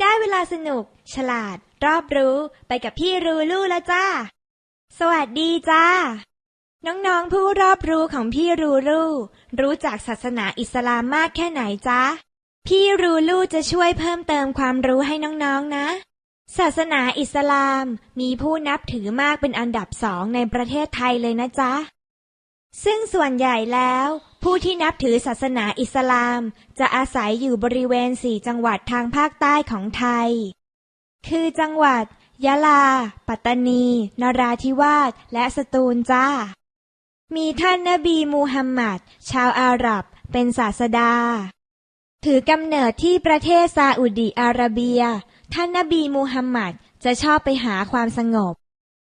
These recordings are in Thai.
ได้เวลาสนุก ฉลาด รอบรู้ไปกับพี่รูลู่แล้วจ้า สวัสดีจ้า น้องๆผู้รอบรู้ของพี่รูลู่รู้จักศาสนาอิสลามมากแค่ไหนจ๊ะพี่รูลู่จะช่วยเพิ่มเติมความรู้ให้น้องๆนะ ศาสนาอิสลามมีผู้นับถือมากเป็นอันดับสองในประเทศไทยเลยนะจ๊ะ ซึ่งส่วนใหญ่แล้ว ผู้ที่นับถือศาสนาอิสลาม จะอาศัยอยู่บริเวณสี่จังหวัดทางภาคใต้ของไทย คือจังหวัด ยะลา ปัตตานี นราธิวาส และสตูลจ้า มีท่านนบีมูฮัมหมัด ชาวอาหรับ เป็นศาสดา ถือกำเนิดที่ประเทศซาอุดีอาระเบีย ท่านนบีมูฮัมหมัดจะชอบไปหาความสงบ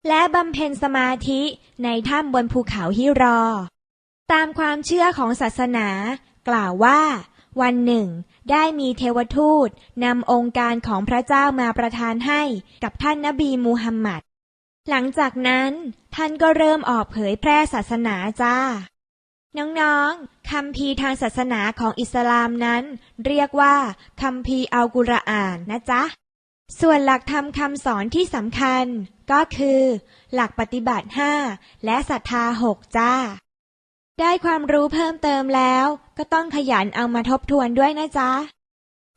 และบำเพ็ญสมาธิในถ้ำบนภูเขาฮิรอ ตามความเชื่อของศาสนา กล่าวว่า วันหนึ่ง ได้มีเทวทูตนำองค์การของพระเจ้ามาประทานให้กับท่านนบีมูฮัมหมัด หลังจากนั้นท่านก็เริ่มออกเผยแพร่ศาสนาจ้า น้องๆคำพีทางศาสนาของอิสลามนั้น เรียกว่าคำพีอัลกุรอานนะจ๊ะ ส่วนหลักธรรมคำสอนที่สำคัญ ก็คือ หลักปฏิบัติห้าและศรัทธาหกจ้า ได้ความรู้เพิ่มเติมแล้ว ก็ต้องขยันเอามาทบทวนด้วยนะจ๊ะ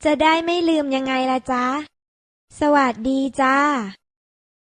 จะได้ไม่ลืมยังไงล่ะจ๊ะ สวัสดีจ้า